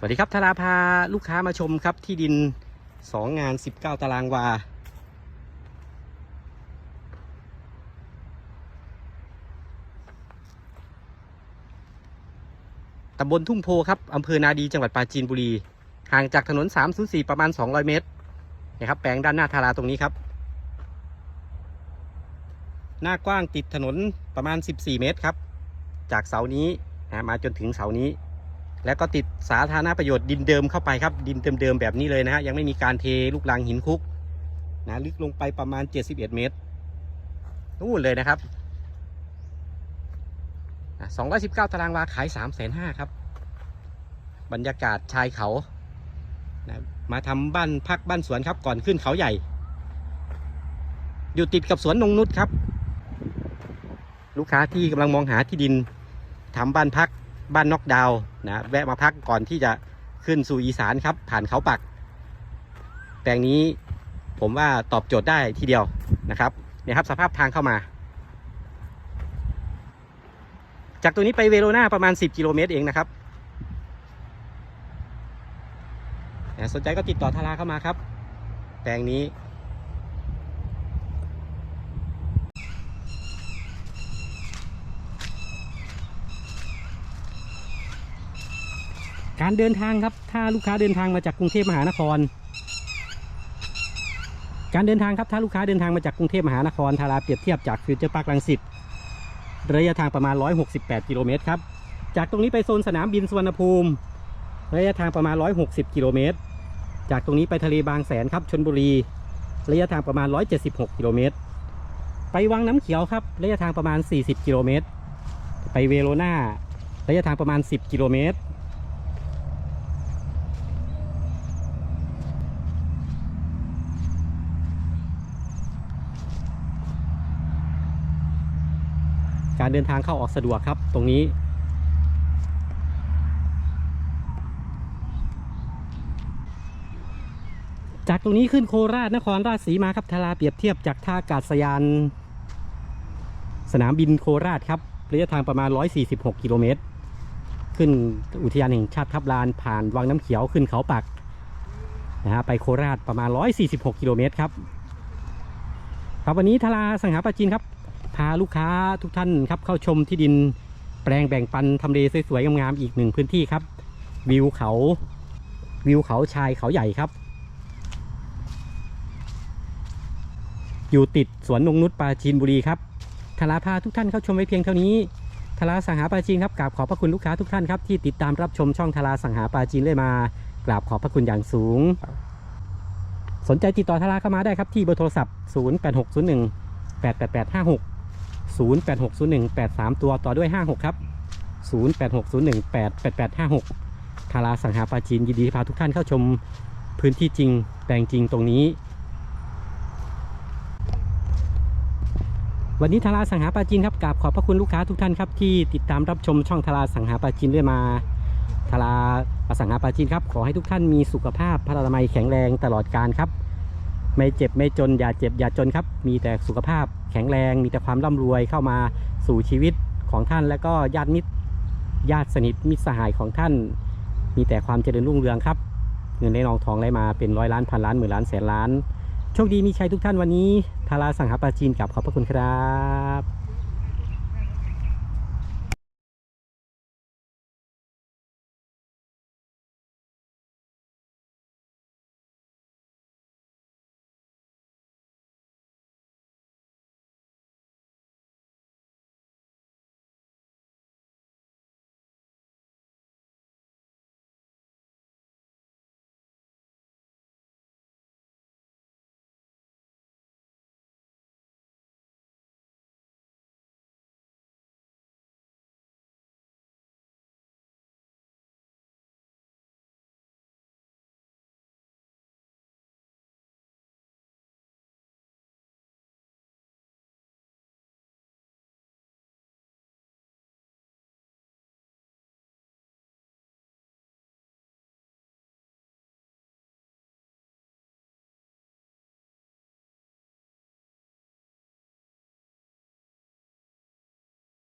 สวัสดีครับธาราพาลูกค้ามาชมครับที่ดิน 2 งาน 19 ตารางวา ตำบลทุ่งโพครับอำเภอนาดีจังหวัดปราจีนบุรี ห่างจากถนน 304 ประมาณ 200 เมตรนะครับแปลงด้านหน้าธาราตรงนี้ครับ หน้ากว้างติดถนนประมาณ 14 เมตรครับ จากเสานี้นะมาจนถึงเสานี้ แล้วก็ติดสาธารณประโยชน์ดินเดิมเข้าไปครับ ดินเดิมๆแบบนี้เลยนะฮะยังไม่มีการเทลูกรังหินคุกนะลึกลงไปประมาณ 71 เมตรนู่นเลยนะครับอะ219 ตารางวาขาย 3 5 0 0 0ครับ บรรยากาศชายเขานะมาทำบ้านพักบ้านสวนครับก่อนขึ้นเขาใหญ่ อยู่ติดกับสวนนงนุชครับ ลูกค้าที่กำลังมองหาที่ดินทำบ้านพัก บ้านนอกดาวนะแวะมาพักก่อนที่จะขึ้นสู่อีสานครับ ผ่านเขาปัก แปลงนี้ผมว่าตอบโจทย์ได้ทีเดียวนะครับเนี่ยครับสภาพทางเข้ามา จากตัวนี้ไปเวโรนาประมาณ 10 กิโลเมตรเองนะครับสนใจก็ติดต่อทาราเข้ามาครับ แปลงนี้ การเดินทางครับ ถ้าลูกค้าเดินทางมาจากกรุงเทพมหานคร การเดินทางครับถ้าลูกค้าเดินทางมาจากกรุงเทพมหานครทาราเปรียบเทียบจากฟิวเจอร์พาร์คลังสิตระยะทางประมาณ 168 กิโลเมตรครับจากตรงนี้ไปโซนสนามบินสุวรรณภูมิ ระยะทางประมาณ 160 กิโลเมตร จากตรงนี้ไปทะเลบางแสนครับชนบุรี ระยะทางประมาณ 176 กิโลเมตร ไปวังน้ำเขียวครับ ระยะทางประมาณ 40 กิโลเมตร ไปเวโรนาระยะทางประมาณ 10 กิโลเมตร การเดินทางเข้าออกสะดวกครับ ตรงนี้ จากตรงนี้ขึ้นโคราชนครราชสีมาครับทาราเปรียบเทียบจากท่าอากาศยาน สนามบินโคราชครับระยะทางประมาณ 146 กิโลเมตร ขึ้นอุทยานแห่งชาติทับลานผ่านวังน้ำเขียวขึ้นเขาปักนะฮะไปโคราชประมาณ 146 กิโลเมตรครับ ครับวันนี้ทาราสังหาปาจีนครับ พาลูกค้าทุกท่านครับเข้าชมที่ดินแปลงแบ่งปันทำเลสวยๆงามๆอีกหนึ่งพื้นที่ครับ วิวเขาวิวเขาชายเขาใหญ่ครับ อยู่ติดสวนนงนุชปราจีนบุรีครับทาราพาทุกท่านเข้าชมไว้เพียงเท่านี้ทาราสังหาปราจีนครับกราบขอบพระคุณลูกค้าทุกท่านครับที่ติดตามรับชมช่องทาราสังหาปราจีนเลยมากราบขอบพระคุณอย่างสูง สนใจติดต่อทาราเข้ามาได้ครับที่เบอร์โทรศัพท์ 0861 086018 3 ตัวต่อด้วย 56 ครับ 0860188856ทาราสังหาปาจีนยินดีพาทุกท่านเข้าชมพื้นที่จริงแปลงจริงตรงนี้ วันนี้ทาราสังหาปาจีนครับกราบขอบพระคุณลูกค้าทุกท่านครับที่ติดตามรับชมช่องทาราสังหาปาจีนด้วยมาทาราสังหาปาจีนครับขอให้ทุกท่านมีสุขภาพพลานามัยแข็งแรงตลอดการครับ ไม่เจ็บไม่จนอย่าเจ็บอย่าจนครับ มีแต่สุขภาพ แข็งแรงมีแต่ความร่ำรวยเข้ามาสู่ชีวิตของท่าน และก็ญาติมิตรญาติสนิทมิตรสหายของท่าน มีแต่ความเจริญรุ่งเรืองครับ เงินในนองทองไหลมาเป็นร้อยล้านพันล้านหมื่นล้านแสนล้านโชคดีมีชัยทุกท่านวันนี้ทาราสังหาปราจีนกับขอบพระคุณครับ